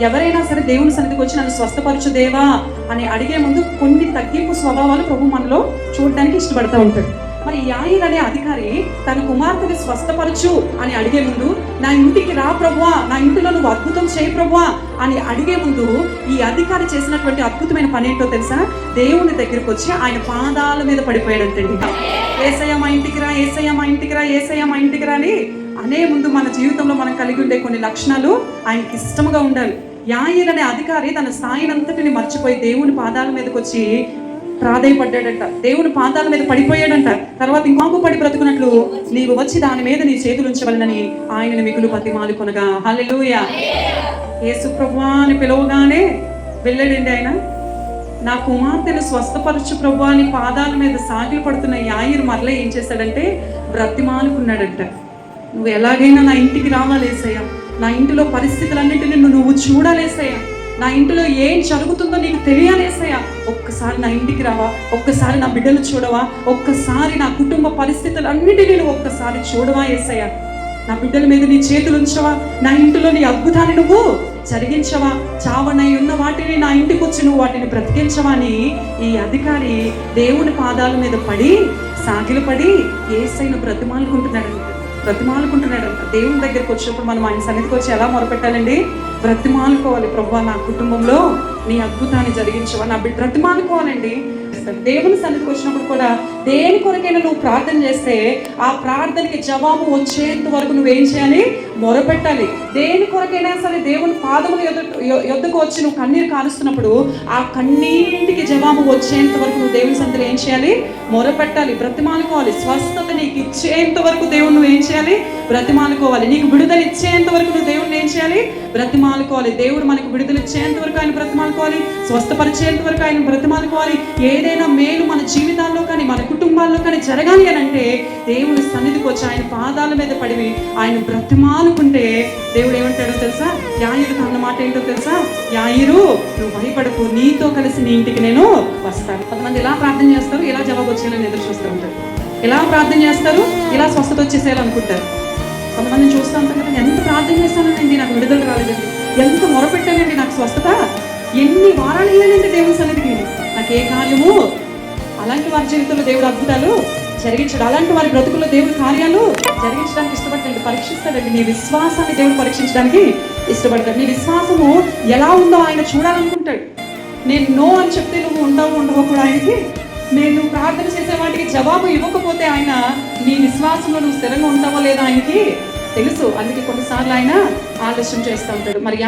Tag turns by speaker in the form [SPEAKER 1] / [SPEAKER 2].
[SPEAKER 1] ఎవరైనా సరే దేవుని సన్నిధికి వచ్చి నన్ను స్వస్థపరచు దేవా అని అడిగే ముందు కొన్ని తగ్గింపు స్వభావాలు ప్రభు మనలో చూడడానికి ఇష్టపడతా ఉంటాడు. మరి యాయిర్ అనే అధికారి తన కుమార్తెని స్వస్థపరచు అని అడిగే ముందు నా ఇంటికి రా ప్రభువా నా ఇంటిలో నువ్వు అద్భుతం చేయి ప్రభువా అని అడిగే ముందు ఈ అధికారి చేసినటువంటి అద్భుతమైన పని ఏంటో తెలుసా? దేవుని దగ్గరికి వచ్చి ఆయన పాదాల మీద పడిపోయాడంటండి. ఏసయ్య మా ఇంటికి రా ఏసయ్య మా ఇంటికి రా ఏసయ్య మా ఇంటికి రా అని అనే ముందు మన జీవితంలో మనం కలిగి ఉండే కొన్ని లక్షణాలు ఆయనకి ఇష్టముగా ఉండాలి. యాయిల్ అనే అధికారి తన స్థాయినంతటిని మర్చిపోయి దేవుని పాదాల మీదకి వచ్చి ప్రాధాయపడ్డాడంట. దేవుని పాదాల మీద పడిపోయాడంట. తర్వాత ఇంకొక పడి బ్రతుకున్నట్లు నీవు వచ్చి దాని మీద నీ చేతులు ఉంచవలనని ఆయనను మిగులు పతిమాలు కొనగా. హల్లెలూయా. ఏసుప్రభువా అని పిలవగానే వెళ్ళాడండి ఆయన. నా కుమార్తెను స్వస్థపరచు ప్రభు అని పాదాల మీద సాగిలు పడుతున్న యాయిర్ మరలా ఏం చేశాడంటే బ్రతిమాలుకున్నాడంట. నువ్వు ఎలాగైనా నా ఇంటికి రావాలేసయ్యా నా ఇంటిలో పరిస్థితులన్నింటినీ నువ్వు చూడాలేసయ్యా నా ఇంటిలో ఏం జరుగుతుందో నీకు తెలియాలేసయ్యా ఒక్కసారి నా ఇంటికి రావా ఒక్కసారి నా బిడ్డలు చూడవా ఒక్కసారి నా కుటుంబ పరిస్థితులన్నిటినీ నువ్వు ఒక్కసారి చూడవా ఏసయ్యా. నా బిడ్డల మీద నీ చేతులు ఉంచవా నా ఇంటిలో నీ అద్భుతాన్ని నువ్వు జరిగించవా చావనై ఉన్న వాటిని నా ఇంటికి వచ్చి నువ్వు వాటిని బ్రతికించవా అని ఈ అధికారి దేవుని పాదాల మీద పడి సాగిలపడి పడి బ్రతిమాలుకుంటున్నాడు. బ్రతిమాలుకుంటున్నాడంట బ్రతిమాలుకుంటున్నాడంట. దేవుని దగ్గరికి వచ్చినప్పుడు మనం ఆయన సన్నిధికి వచ్చి ఎలా మొరపెట్టాలండి? బ్రతిమాలుకోవాలి. ప్రభు నా కుటుంబంలో నీ అద్భుతాన్ని జరిగించవని నా బిడ్డ చేస్తాడు. దేవుని సన్నిధికి వచ్చినప్పుడు కూడా దేని కొరకైనా నువ్వు ప్రార్థన చేస్తే ఆ ప్రార్థనకి జవాబు వచ్చేంత వరకు నువ్వేం చేయాలి? మొరపెట్టాలి. దేని కొరకైనా సరే దేవుని పాదములు యొద్ద యొద్దకు వచ్చి నువ్వు కన్నీరు కాలుస్తున్నప్పుడు ఆ కన్నీటికి జవాబు వచ్చేంత వరకు నువ్వు దేవుని సన్నిధిలో ఏం చేయాలి? మొరపెట్టాలి. బ్రతిమాలుకోవాలి. స్వస్థత నీకు ఇచ్చేంత వరకు దేవుని నువ్వు ఏం చేయాలి? బ్రతిమాలుకోవాలి. నీకు విడుదల ఇచ్చేంత వరకు నువ్వు ఏం చేయాలి. బ్రతిమాలుకోవాలి. దేవుడు మనకు విడుదల ఇచ్చేంత వరకు ఆయన బ్రతిమాలుకోవాలి. స్వస్థపరిచేంత వరకు ఆయన బ్రతిమాలుకోవాలి. ఏదైనా మేలు మన జీవితాల్లో కానీ మన కుటుంబాల్లో కానీ జరగాలి అని అంటే దేవుని సన్నిధికి వచ్చి ఆయన పాదాల మీద పడివి ఆయన బ్రతిమాలుకుంటే దేవుడు ఏమంటాడో తెలుసా? యాయిరు అన్న మాట ఏంటో తెలుసా? యాయిరు నువ్వు భయపడకు. నీతో కలిసి నీ ఇంటికి నేను వస్తాను. కొంతమంది ఇలా ప్రార్థన చేస్తారు? ఇలా జవాబు వచ్చేయాలని ఎదురు చూస్తూ ఉంటారు. ఎలా ప్రార్థన చేస్తారు? ఇలా స్వస్థత వచ్చేసేయాలనుకుంటారు కొంతమంది చూస్తూ ఉంటాం కదా ఎంత ప్రార్థన చేస్తానండి నాకు విడుదల రాలేదండి. ఎంత మొరపెట్టానండి నాకు స్వస్థత? ఎన్ని వారాలు వెళ్ళానండి దేవుని సన్నిధికి? నాకు ఏ కార్యము? అలాంటి వారి జీవితంలో దేవుడు అద్భుతాలు జరిగించడు అలాంటి వారి బ్రతుకుల్లో దేవుడి కార్యాలు జరిగించడానికి ఇష్టపడతాడు పరీక్షిస్తాడండి. నీ విశ్వాసాన్ని దేవుడు పరీక్షించడానికి ఇష్టపడతాడు. నీ విశ్వాసము ఎలా ఉందో ఆయన చూడాలనుకుంటాడు. నేను నో అని చెప్తే నువ్వు ఉండవు ఉండవు కూడా ఆయనకి. నేను ప్రార్థన చేసే వాటికి జవాబు ఇవ్వకపోతే ఆయన నీ విశ్వాసంలో నువ్వు స్థిరంగా ఉంటావో లేదా ఆయనకి? తెలుసు. అందుకే కొన్నిసార్లు ఆయన ఆలస్యం చేస్తూ ఉంటాడు. మరి